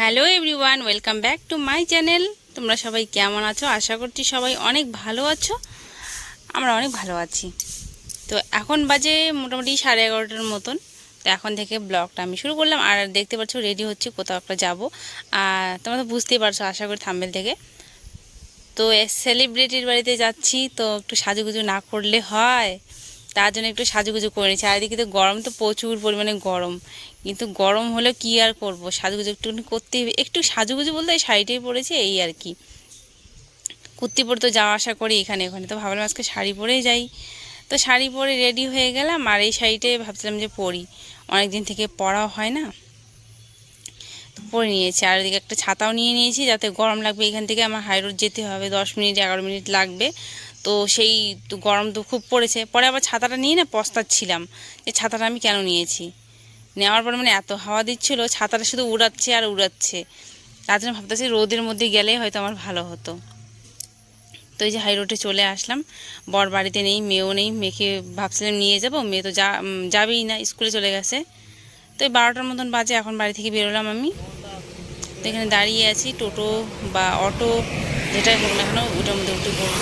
Hello everyone welcome back to my channel তোমরা সবাই কেমন আছো? আশা করছি সবাই অনেক ভালো আছো। আমরা অনেক ভালো আছি। তো এখন বাজে মোটামুটি সাড়ে এগারোটার মতন। তো এখন থেকে ব্লগটা আমি শুরু করলাম। আর দেখতে পাচ্ছ রেডি হচ্ছি কোথাও একটা যাব। আর তোমরা তো বুঝতেই পারছ, আশা করি থাম্বেল থেকে। তো সেলিব্রিটির বাড়িতে যাচ্ছি, তো একটু সাজুগুজু না করলে হয়। তার জন্য একটু সাজুগুজু করে নিচ্ছি। আর এদিকে তো গরম, তো প্রচুর পরিমাণে গরম। কিন্তু গরম হলেও কি আর করব? সাজুগুজু একটু করতেই একটু সাজুগুজু বলতে এই শাড়িটাই পরেছে, এই আর কি। কুর্তি পরে তো যাওয়া আসা করি এখানে ওখানে। তো ভাবলাম আজকে শাড়ি পরেই যাই। তো শাড়ি পরে রেডি হয়ে গেলাম আর এই শাড়িটাই ভাবছিলাম যে পরি। অনেক দিন থেকে পরাও হয় না। তো পরে নিয়েছি। আর এদিকে একটা ছাতাও নিয়ে নিয়েছি যাতে গরম লাগবে। এখান থেকে আমার হাই রোড যেতে হবে। দশ মিনিট, এগারো মিনিট লাগবে। তো সেই গরম তো খুব পড়েছে। পরে আবার ছাতাটা নিয়ে না পস্তাচ্ছিলাম যে ছাতাটা আমি কেন নিয়েছি? নেওয়ার পর মানে এত হাওয়া দিচ্ছিল, ছাতাটা শুধু উড়াচ্ছে আর উড়াচ্ছে। তার জন্য ভাবতেছি রোদের মধ্যে গেলে হয়তো আমার ভালো হতো। তো এই যে হাই রোডে চলে আসলাম। বর বাড়িতে নেই, মেয়েও নেই, মেয়েকে ভাবছিলাম নিয়ে যাব, মেয়ে তো যা যাবেই না, স্কুলে চলে গেছে। তো এই বারোটার মতন বাজে, এখন বাড়ি থেকে বেরোলাম আমি। তো এখানে দাঁড়িয়ে আছি, টোটো বা অটো, যেটাই হোক না কেন, ওটার মধ্যে উঠে পড়ব।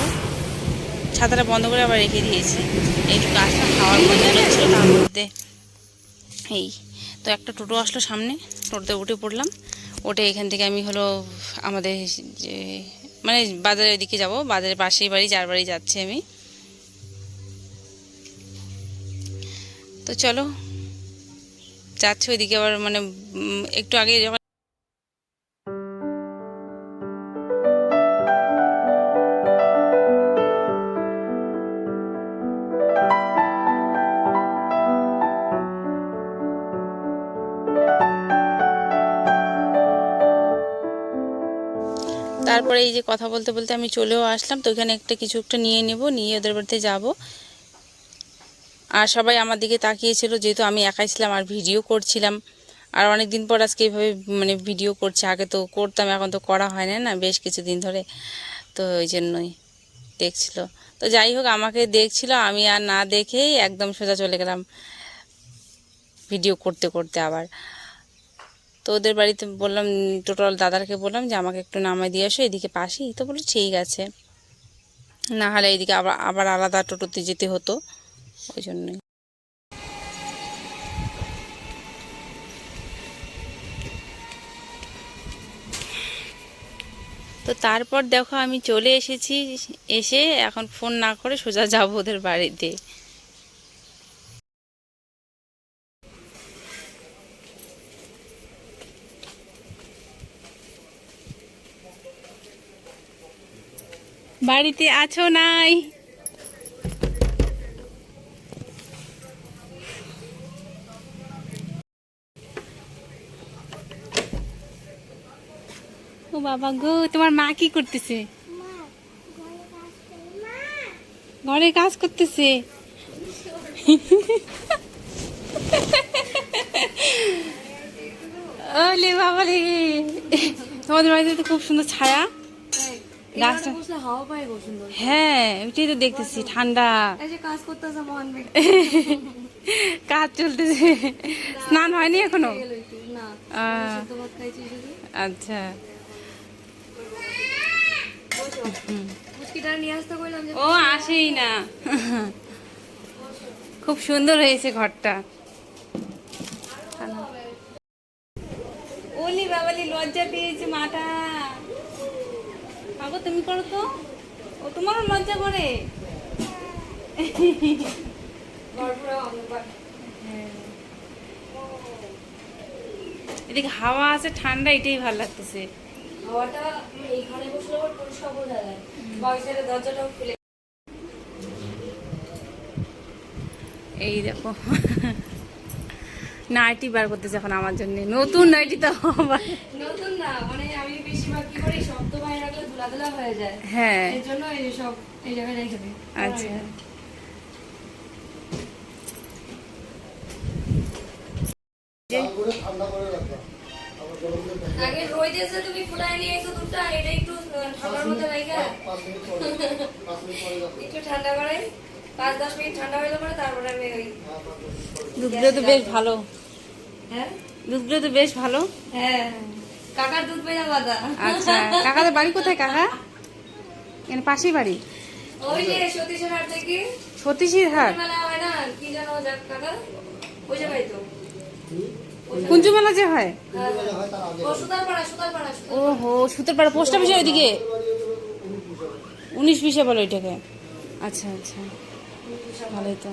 ছাতাটা বন্ধ করে আবার রেখে দিয়েছি। এইটুকু আসলাম, খাওয়ার মধ্যে তার মধ্যে এই। তো একটা টোটো আসলো সামনে, টোটোতে উঠে পড়লাম। ওটে এখান থেকে আমি হলো আমাদের যে মানে বাজারের দিকে যাব, বাজারের পাশেই বাড়ি, যার বাড়ি যাচ্ছি আমি। তো চলো, যাচ্ছি ওইদিকে আবার মানে একটু আগে যখন তারপরে এই যে কথা বলতে বলতে আমি চলেও আসলাম, তো এখানে একটা কিছু একটা নিয়ে নেব, নিয়ে ওদের বাড়িতে যাব। আর সবাই আমার দিকে তাকিয়েছিল, যেহেতু আমি একাই ছিলাম আর ভিডিও করছিলাম। আর অনেক দিন পর আজকে এইভাবে মানে ভিডিও করছে, আগে তো করতাম, এখন তো করা হয় না না? বেশ কিছুদিন ধরে, তো ওই জন্যই দেখছিল। তো যাই হোক, আমাকে দেখছিল, আমি আর না দেখেই একদম সোজা চলে গেলাম ভিডিও করতে করতে আবার। তো ওদের বাড়িতে বললাম, টোটাল দাদারকে বললাম যে আমাকে একটু নামাই দিয়ে আসো এদিকে পাশেই। তো বলল, ঠিক আছে। না হলে এইদিকে আবার আবার আলাদা টোটোতে যেতে হতো, ওই জন্যই তো তারপর দেখো আমি চলে এসেছি, এসে এখন ফোন না করে সোজা যাব ওদের বাড়িতে। বাড়িতে আছো নাই? ও বাবা গো, তোমার মা কি করতেছে? ঘরে কাজ করতেছে? বাবা রে তোমাদের বাড়িতে তো খুব সুন্দর ছায়া। গাছটা হাওয়া পায় খুব সুন্দর হ্যাঁ ওইটাই তো দেখতেছি ঠান্ডা। এই যে কাজ করতেছে মহান কাজ চলতেছে। স্নান হয়নি এখনও? আচ্ছা। ও আসেই না। খুব সুন্দর হয়েছে ঘরটা। ওলি বাবালি লজ্জা পেয়েছে মাটা। বাবু তুমি করো তো। ও তোমারও লজ্জা করে। এদিকে হাওয়া আছে ঠান্ডা এটাই ভালো লাগতেছে। হাওয়াটা এইখানে বসলে পরিষ্কার বোঝা যায়। বাড়ি দরজাটাও খুলে এই দেখো। নাইটি বার করতেছে এখন আমার জন্য। নতুন নাইটি তো আবার নতুন না মানে আমি বেশিরভাগ কি করি শব্দ বাইরে রাখলে ধুলা ধুলা হয়ে যায়। হ্যাঁ। এর জন্য এই যে সব এই জায়গায় রেখে দিই। আচ্ছা। আগে রই দিয়েছে তুমি ফুলাই নিয়ে এসো দুধটা এটা একটু ঠান্ডার মধ্যে রাখা। একটু ঠান্ডা করে পাঁচ দশ মিনিট ঠান্ডা হয়ে পরে তারপরে আমি ওই দুধগুলো তো বেশ ভালো। হ্যাঁ? দুধগুলো তো বেশ ভালো। হ্যাঁ। কাকার দুধ পেয়ে বাদা আচ্ছা কাকাদের বাড়ি কোথায় কাকা? এখানে পাশেই বাড়ি। ওই যে সতীশের হাট থেকে সতীশির হাট? মেলা হয় না? কি জানো যাক কাকা? ওই জায়গায় তো। কুঞ্জু মেলা যে হয়? হ্যাঁ, ও সুতারপাড়া হো সুতোরপাড়া পোস্ট অফিসের ওইদিকে? উনিশ বিশে বলো ওইটাকে। আচ্ছা আচ্ছা। ভালোই তো।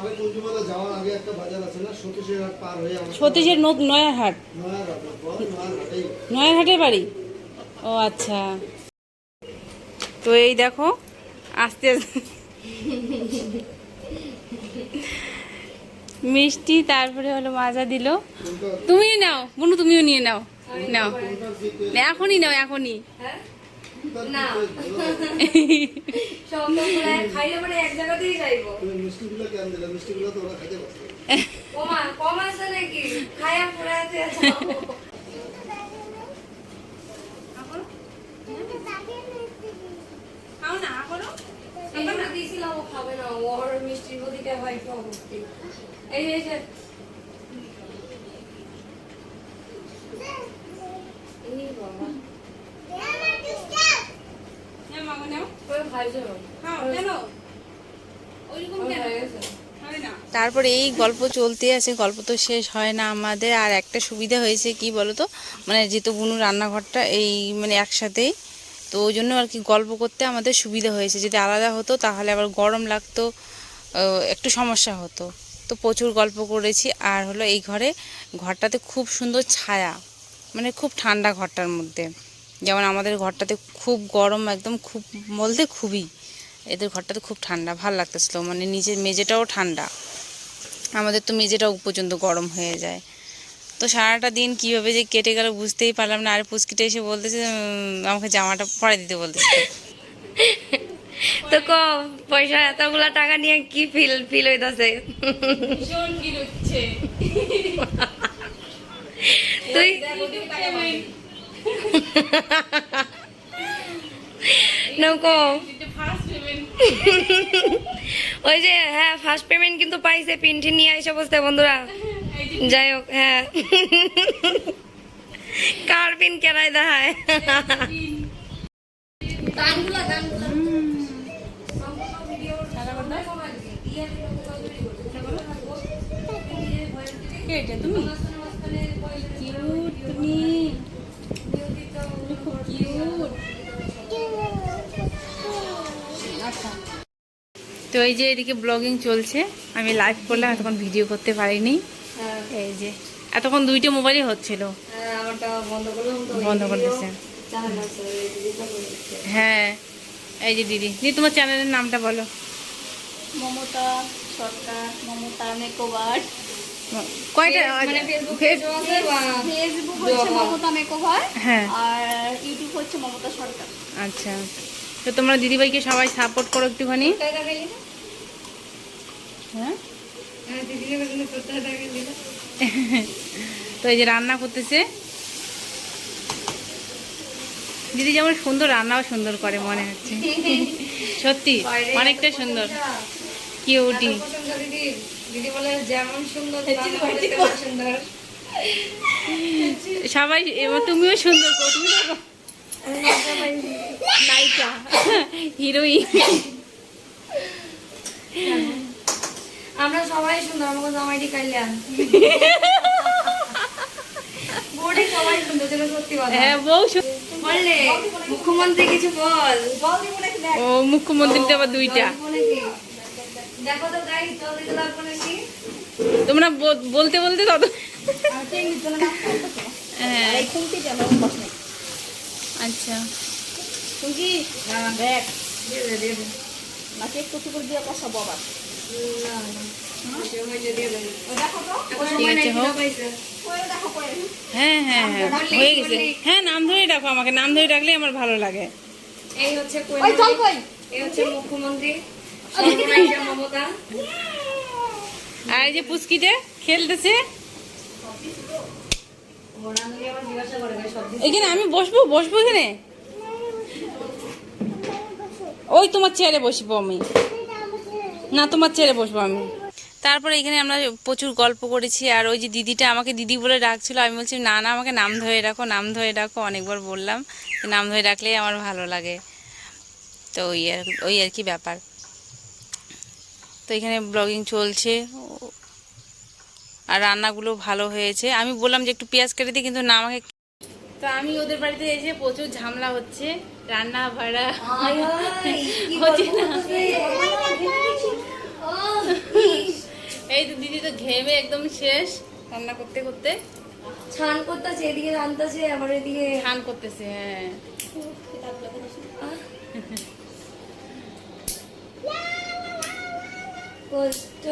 আমি কুঞ্জমেলা যাওয়ার আগে একটা বাজার আছে না? সতীশের হাট পার হয়ে আমার সতীশের নত- নয়ার হাট। নয়া ঘাট নয়া ঘাটেই নয়ার হাটের বাড়ি? ও আচ্ছা। তো এই দেখো আস্তে আস্তে। মিষ্টি তারপরে হলো মাজা দিল। তুমিও নাও বুনু তুমিও নিয়ে নাও। নাও। এখনই নাও এখনই। হ্যাঁ? না। সব তো খাইলে মানে এক জায়গাতেই যাইবো। তুমি মিষ্টিগুলো কেন দিলে? মিষ্টিগুলো তো ওরা খেতে পারছে। কমা কম আছে নাকি? খাইয়া পুরো আছে। খাও না করো এই দিয়েছিলাম ও খাবে না। ওর মিষ্টির প্রতিটা হয় এই যে এই যে এই বাবা হ্যাঁ মাগো নাও করে খাইছো খাও জানো ওইরকম ওর কেন হয়ে গেছে তারপরে এই গল্প চলতে আছে গল্প তো শেষ হয় না আমাদের। আর একটা সুবিধা হয়েছে কি বলতো? মানে যেহেতু বুনু রান্নাঘরটা এই মানে একসাথেই তো ওই জন্য আর কি গল্প করতে আমাদের সুবিধা হয়েছে। যদি আলাদা হতো তাহলে আবার গরম লাগতো একটু সমস্যা হতো। তো প্রচুর গল্প করেছি। আর হলো এই ঘরে ঘরটাতে খুব সুন্দর ছায়া মানে খুব ঠান্ডা ঘরটার মধ্যে। যেমন আমাদের ঘরটাতে খুব গরম একদম খুব বলতে খুবই। এদের ঘরটাতে খুব ঠান্ডা ভালো লাগতেছিল। মানে নিচের মেঝেটাও ঠান্ডা। আমাদের তো মেঝেটাও পর্যন্ত গরম হয়ে যায়। তো সারাটা দিন কীভাবে যে কেটে গেল বুঝতেই পারলাম না। আর পুচকিটা এসে বলতেছে আমাকে জামাটা পরে দিতে বলতেছে। তো কম পয়সা এতগুলা টাকা নিয়ে কি ফিল ফিল হইতাছে? কি তুই না কম ওই যে হ্যাঁ ফার্স্ট পেমেন্ট কিন্তু পাইছে পিনটি নিয়ে এসে বসতে বন্ধুরা। যাই হোক হ্যাঁ। কার পিন কেনাই দেখায়? তুমি? এই যে এদিকে ব্লগিং চলছে। আমি লাইভ করলাম এতক্ষণ ভিডিও করতে পারিনি। এই যে এতক্ষণ দুইটা মোবাইলই হচ্ছিল। আমারটা বন্ধ করে দিচ্ছে। হ্যাঁ। এই যে দিদি দিদি তোমার চ্যানেলের নামটা বলো। মমতা সরকার মমতা মেকওভার। কয়টা? মানে ফেসবুক ফেস- আছে বা ফেসবুক হচ্ছে মমতা মেকওভার হ্যাঁ। আর ইউটিউব হচ্ছে মমতা সরকার। আচ্ছা। তো তোমরা দিদিভাইকে সবাই সাপোর্ট করো একটুখানি। হ্যাঁ? হ্যাঁ তো এই যে রান্না করতেছে। দিদি যেমন সুন্দর রান্নাও সুন্দর করে মনে হচ্ছে। সত্যি অনেকটা সুন্দর। কিউটি। করে সুন্দর সবাই এবার তুমিও সুন্দর কো তুমি নায়িকা হিরোইন। আমরা সবাই সুন্দর আমাকে জামাইটি কাইলাম বডি সবাই সুন্দর যেটা সত্যি কথা। হ্যাঁ বউ বললে মুখ্যমন্ত্রী কিছু বল। ও মুখ্যমন্ত্রীতে আবার দুইটা? দেখো তো গাই তোমরা ব- বলতে বলতে তত হ্যাঁ। আচ্ছা খুঁটি দেখ দিয়ে দে, দিয়ে দে। নাকি একটু টুকুর দিয়ে কষাবো আবার। হ্যাঁ হ্যাঁ হ্যাঁ হয়ে গেছে। হ্যাঁ নাম ধরে ডাকো আমাকে নাম ধরে ডাকলে আমার ভালো লাগে। এই হচ্ছে ওই জল কোয়েল কই? এই হচ্ছে মুখ্যমন্ত্রী। মমতা। আর এই যে পুচকিটা খেলতেছে। এখানে আমি বসবো? বসবো এখানে? ওই তোমার চেয়ারে বসবো আমি। না, তোমার চেয়ারে বসবো আমি। তারপরে এখানে আমরা প্রচুর গল্প করেছি, আর ওই যে দিদিটা আমাকে দিদি বলে ডাকছিল, আমি বলছি, না না, আমাকে নাম ধরে রাখো, নাম ধরে রাখো। অনেকবার বললাম নাম ধরে রাখলেই আমার ভালো লাগে। তো ওই আর ওই আর কি ব্যাপার। তো এখানে ব্লগিং চলছে। আর রান্নাগুলো ভালো হয়েছে। আমি বললাম যে একটু পেঁয়াজ কেটে দিই, কিন্তু না, আমাকে তো আমি ওদের বাড়িতে এসে প্রচুর ঝামেলা হচ্ছে। রান্না ভাড়া। হচ্ছে না? এই তো দিদি তো ঘেমে একদম শেষ রান্না করতে করতে। ছান করতেছে এদিকে রান্তাছে আবার এদিকে খান করতেছে হ্যাঁ। কষ্ট।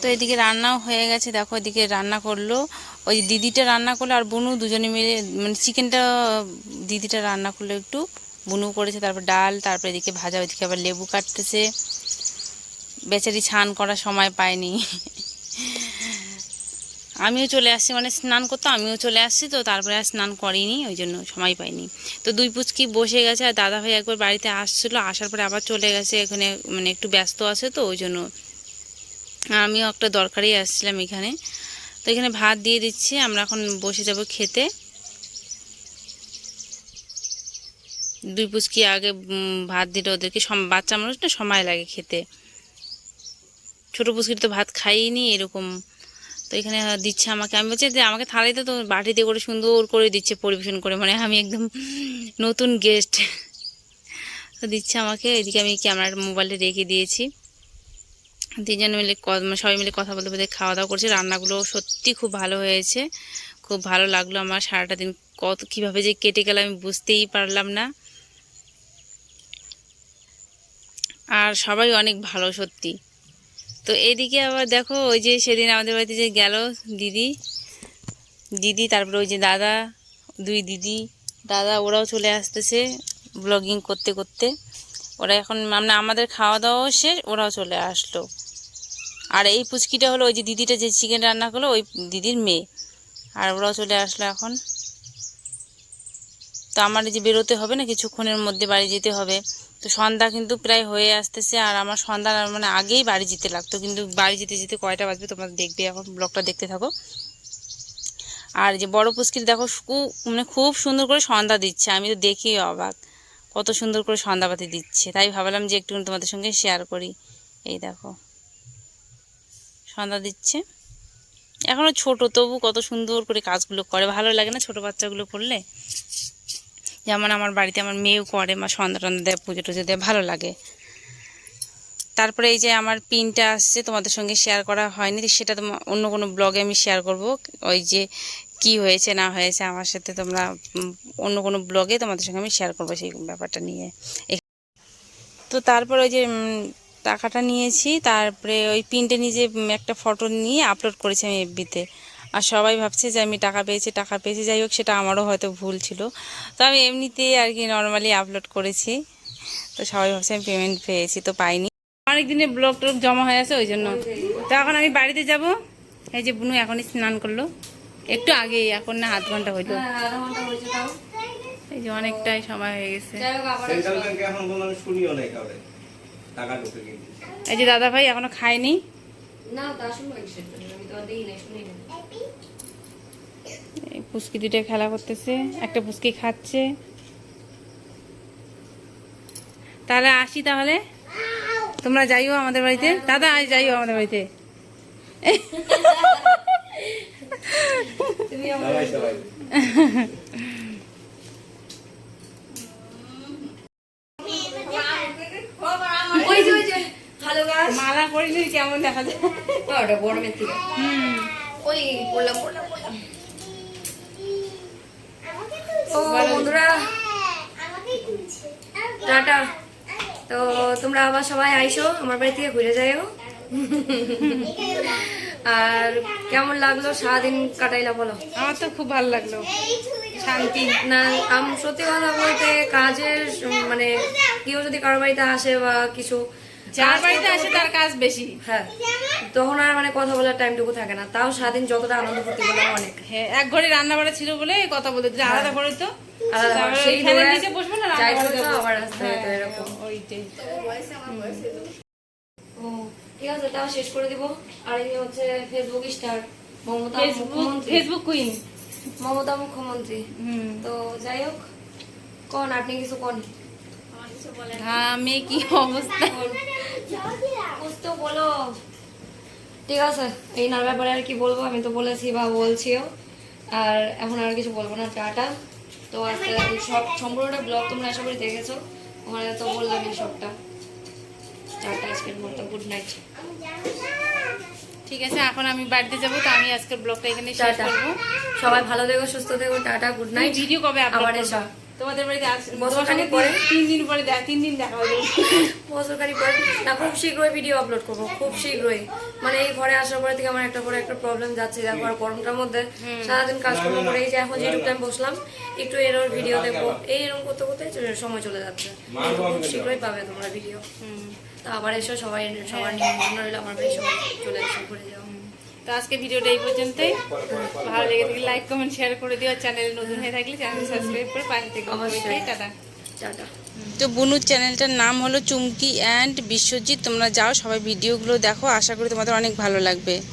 তো এদিকে রান্নাও হয়ে গেছে। দেখো এদিকে রান্না করল। ওই দিদিটা রান্না করল আর বুনু দুজনে মিলে মানে চিকেনটা, দিদিটা রান্না করল একটু। বুনু করেছে, তারপর ডাল, তারপর এদিকে ভাজা ওইদিকে আবার লেবু কাটতেছে। বেচারি ছান করার সময় পায়নি। আমিও চলে আসছি মানে স্নান করতে আমিও চলে আসছি তো, তারপরে আর স্নান করিনি, ওই জন্য সময় পাইনি। তো দুই পুচকি বসে গেছে আর দাদা ভাই একবার বাড়িতে আসছিল, আসার পরে আবার চলে গেছে, এখানে মানে একটু ব্যস্ত আছে তো, ওই জন্য আমিও একটা দরকারেই আসছিলাম এখানে। তো এখানে ভাত দিয়ে দিচ্ছি, আমরা এখন বসে যাব খেতে। দুই পুচকি আগে ভাত দিলে ওদেরকে বাচ্চা মানুষ না সময় লাগে খেতে। ছোটো পুচকির তো ভাত খাইনি এরকম। তো এখানে দিচ্ছে আমাকে। আমি বলছি যে আমাকে থালাইতে তো, বাটিতে করে সুন্দর করে দিচ্ছে, পরিবেশন করে। মানে আমি একদম নতুন গেস্ট তো দিচ্ছে আমাকে, এদিকে আমি ক্যামেরার মোবাইলে রেখে দিয়েছি। তিনজন মিলে মানে সবাই মিলে কথা বলতে বলতে খাওয়া দাওয়া করছি। রান্নাগুলো সত্যি খুব ভালো হয়েছে। খুব ভালো লাগল আমার সারাটা দিন। কত কীভাবে যে কেটে গেল আমি বুঝতেই পারলাম না। আর সবাই অনেক ভালো, সত্যি। তো এদিকে আবার দেখো, ওই যে সেদিন আমাদের বাড়িতে যে গেল দিদি। দিদি, তারপরে ওই যে দাদা, দুই দিদি। দাদা ওরাও চলে আসতেছে ব্লগিং করতে করতে। ওরা এখন মানে আমাদের খাওয়া দাওয়াও শেষ, ওরাও চলে আসলো। আর এই পুচকিটা হলো ওই যে দিদিটা যে চিকেন রান্না করল, ওই দিদির মেয়ে। আর ওরাও চলে আসলো এখন। তো আমার যে বেরোতে হবে না, কিছুক্ষণের মধ্যে বাড়ি যেতে হবে। তো সন্ধ্যা কিন্তু প্রায় হয়ে আসতেছে, আর আমার সন্ধ্যা মানে আগেই বাড়ি যেতে লাগতো। কিন্তু বাড়ি যেতে যেতে কয়টা বাজবে তোমরা দেখবে এখন, ব্লগটা দেখতে থাকো। আর যে বড় পুচকির দেখো মানে খুব সুন্দর করে সন্ধ্যা দিচ্ছে, আমি তো দেখি অবাক। কত সুন্দর করে সন্ধ্যাবাতি দিচ্ছে। তাই ভাবলাম যে একটু তোমাদের সঙ্গে শেয়ার করি। এই দেখো। সন্ধ্যা দিচ্ছে। এখনও ছোট, তবু কত সুন্দর করে কাজগুলো করে। ভালো লাগে না ছোট বাচ্চাগুলো করলে যেমন আমার বাড়িতে আমার মেয়েও করে, মা সন্ধ্যা টন্ধা দেয়, পুজো টুজো দেয়, ভালো লাগে। তারপরে এই যে আমার পিনটা আসছে, তোমাদের সঙ্গে শেয়ার করা হয়নি। সেটা অন্য কোনো ব্লগে আমি শেয়ার করব। ওই যে কি হয়েছে, না হয়েছে, আমার সাথে তোমরা অন্য কোনো ব্লগে তোমাদের সঙ্গে আমি শেয়ার করব সেই ব্যাপারটা নিয়ে। তো তারপর ওই যে টাকাটা নিয়েছি, তারপরে ওই পিনটা নিজে একটা ফটো নিয়ে আপলোড করেছি আমি এফবিতে আর সবাই ভাবছে যে আমি টাকা পেয়েছি টাকা পেয়েছি, যাই হোক, সেটা আমারও হয়তো ভুল ছিল। তো আমি এমনিতেই আর কি নর্মালি আপলোড করেছি। তো সবাই ভাবছে আমি পেমেন্ট পেয়েছি, তো পাইনি। অনেক দিনের ব্লগ টক জমা হয়ে আছে, ওই জন্য। তো এখন আমি বাড়িতে যাব। এই যে বুনু এখনই স্নান করল। একটু আগেই এখন না আধ ঘণ্টা হইল। হ্যাঁ, এই যে অনেকটাই সময় হয়ে গেছে। যাই হোক আবার সেন্ট্রাল ব্যাংকে এখন কোনো মানুষ শুনিও নাই কাউরে টাকা ঢুকে কিন্তু এই যে দাদা ভাই এখনও খায়নি? না তা শুনব সেটা আমি তো আর দিই নাই শুনি না এই পুচকি দুটো খেলা করতেছে একটা পুচকি খাচ্ছে। তাহলে আসি তাহলে? তোমরা যাইও আমাদের বাড়িতে? দাদা আজ যাইও আমাদের বাড়িতে। সবাই সবাই ওই যে ওই যে ভালো গাছ। মালা পরিনি কেমন দেখা যায়? ওটা গরমের থেকে ওই পড়লাম পড়লাম পড়লাম। ও বন্ধুরা। টাটা। তো তোমরা আবার সবাই আইসো আমার বাড়ি থেকে ঘুরে যাইও। আর কেমন লাগল? সারাদিন কাটাইলা বলো। আমার তো খুব ভালো লাগল। শান্তি। না আম সত্যি কথা বলতে কাজের মানে কেউ যদি কারও বাড়িতে আসে বা কিছু যার বাড়িতে আসে তার কাজ বেশি। হ্যাঁ তখন আর মানে কথা বলার টাইমটুকু থাকে না। তাও সারাদিন যতটা আনন্দ করতে বললাম অনেক। হ্যাঁ এক ঘরে রান্না বাড়া ছিল বলে কথা বলতে যে আলাদা করে তো। আবার আসতে হ্যাঁ, এরকম। ওইটাই। ও ঠিক আছে তাও শেষ করে দিব। আর এই হচ্ছে ফেসবুক স্টার মমতা ফেসবুক মুখ্যমন্ত্রী। ফেসবুক কুইন মমতা মুখ্যমন্ত্রী। হুম। তো যাই হোক কোন আপনি কিছু কোন? ঘামে কি অবস্থা? বুঝতে বলো। ঠিক আছে এই নার ব্যাপারে আর কি বলব? আমি তো বলেছি বা বলছিও। আর এখন আর কিছু বলব না টাটা। তো আজকে সব সম্পূর্ণটা ব্লগ তোমরা আশা করি দেখেছ। ওখানে তো বললাম এই সবটা। টাটা আজকের মতো গুড নাইট ঠিক আছে এখন আমি বাড়িতে যাব তো আমি আজকের ব্লগটা এখানে শেষ করব। সবাই ভালো থেকো সুস্থ থেকো টাটা গুড নাইট ভিডিও কবে আপলোড। করবা? তোমাদের বাড়িতে আস- বছর তোমার পরে। তিন দিন পরে দেখা তিন দিন দেখা হবে। বছরখানি পর। না খুব শীঘ্রই ভিডিও আপলোড করব খুব শীঘ্রই। মানে এই ঘরে আসার পরে থেকে আমার একটা পরে একটা প্রবলেম যাচ্ছে দেখো আর গরমটার মধ্যে সারাদিন কাজকর্ম করে এই যে এখন যেটুকু টাইম বসলাম একটু এরর ভিডিও দেখব। এই এরকম করতে করতে সময় চলে যাচ্ছে। খুব শীঘ্রই পাবে তোমরা ভিডিও তো আবার এসো সবাই সবার নিমন্ত্রণ রইল আমার বাড়ি সবাই চলে এসো ঘুরে যাও। তো আজকে ভিডিওটা এই পর্যন্তই। ভালো লেগে থাকলে লাইক কমেন্ট শেয়ার করে দিও। চ্যানেলে নতুন হয়ে থাকলে চ্যানেল সাবস্ক্রাইব করে পাশে থেকে অবশ্যই। টাটা। টাটা। তো বুনুর চ্যানেলটার নাম হলো চুমকি অ্যান্ড বিশ্বজিৎ। তোমরা যাও সবাই ভিডিওগুলো দেখো। আশা করি তোমাদের অনেক ভালো লাগবে।